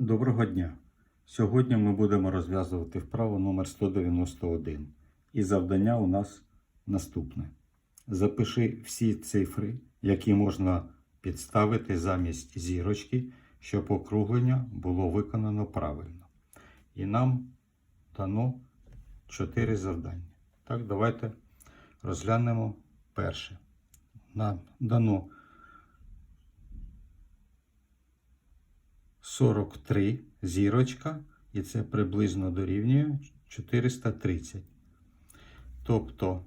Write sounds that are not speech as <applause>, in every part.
Доброго дня! Сьогодні ми будемо розв'язувати вправу номер 191. І завдання у нас наступне. Запиши всі цифри, які можна підставити замість зірочки, щоб округлення було виконано правильно. І нам дано 4 завдання. Так, давайте розглянемо перше. Нам дано 43 зірочка, і це приблизно дорівнює 430. Тобто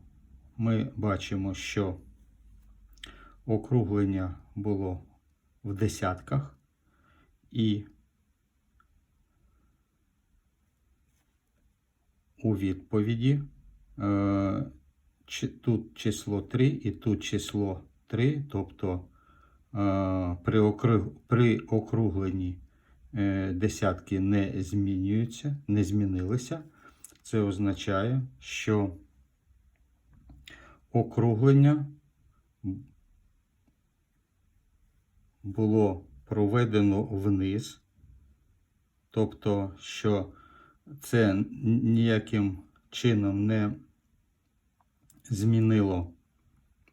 ми бачимо, що округлення було в десятках, і у відповіді е, тут число 3 і тут число 3, тобто е, при, округ, при округленні десятки не змінюються, не змінилися. Це означає, що округлення було проведено вниз, тобто, що це ніяким чином не змінило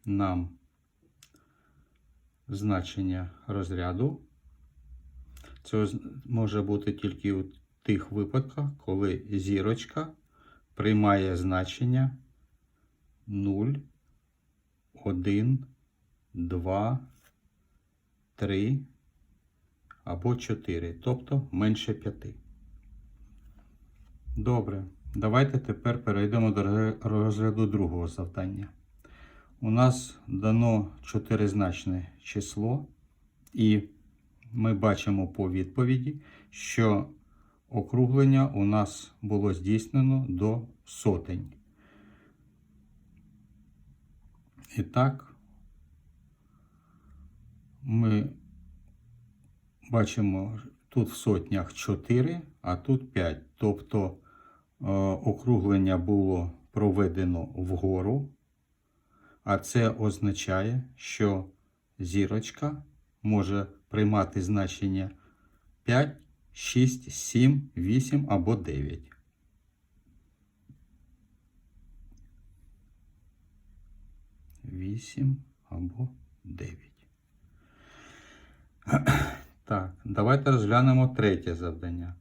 нам значення розряду. Це може бути тільки у тих випадках, коли зірочка приймає значення 0, 1, 2, 3 або 4, тобто менше 5. Добре, давайте тепер перейдемо до розгляду другого завдання. У нас дано чотиризначне число, і ми бачимо по відповіді, що округлення у нас було здійснено до сотень. І так, ми бачимо тут в сотнях 4, а тут 5. Тобто е, округлення було проведено вгору, а це означає, що зірочка може приймати значення 5, 6, 7, 8 або 9. Вісім або 9. <clears throat> Так, давайте розглянемо третє завдання.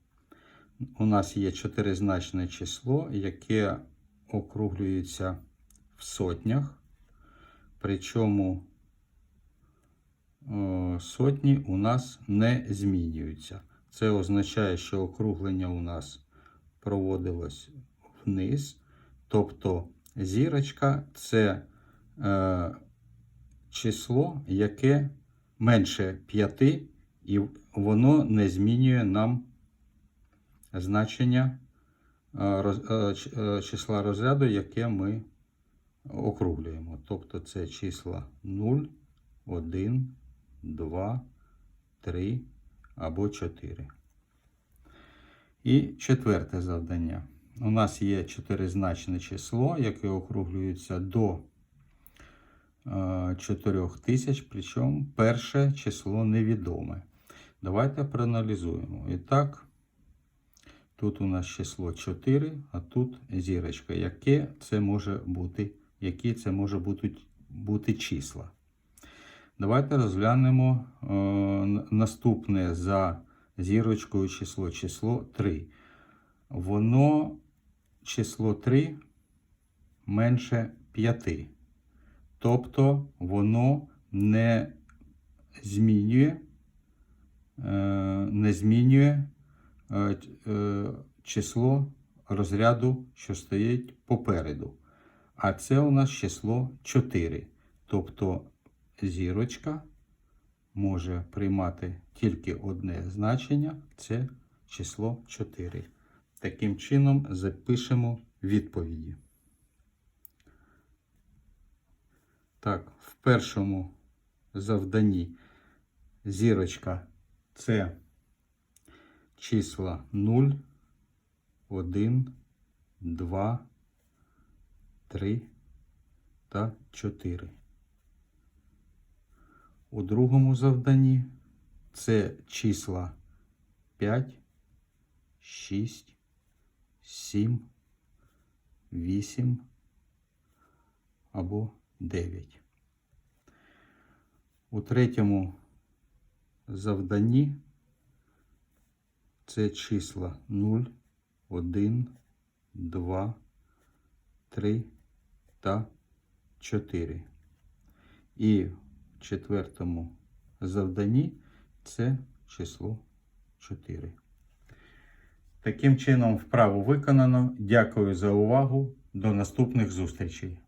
У нас є чотиризначне число, яке округлюється в сотнях. Причому сотні у нас не змінюються. Це означає, що округлення у нас проводилось вниз. Тобто зірочка це е, число, яке менше 5, і воно не змінює нам значення е, е, е, числа розряду, яке ми округлюємо. Тобто це числа 0, 1, 2, 3 або 4. І четверте завдання. У нас є чотиризначне число, яке округлюється до 4000, причому перше число невідоме. Давайте проаналізуємо. І так, тут у нас число 4, а тут зірочка. Яке це може бути, які це може бути, бути числа? Давайте розглянемо е, наступне за зірочкою число, число 3. Воно число 3 менше 5. Тобто воно не змінює, е, не змінює е, е, число розряду, що стоїть попереду. А це у нас число 4. Тобто зірочка може приймати тільки одне значення це число 4. Таким чином запишемо відповіді. Так, в першому завданні зірочка це числа 0, 1, 2, 3 та 4. У другому завданні це числа 5, 6, 7, 8 або 9. У третьому завданні це числа 0, 1, 2, 3 та 4. І четвертому завданні це число 4. Таким чином, вправу виконано. Дякую за увагу. До наступних зустрічей.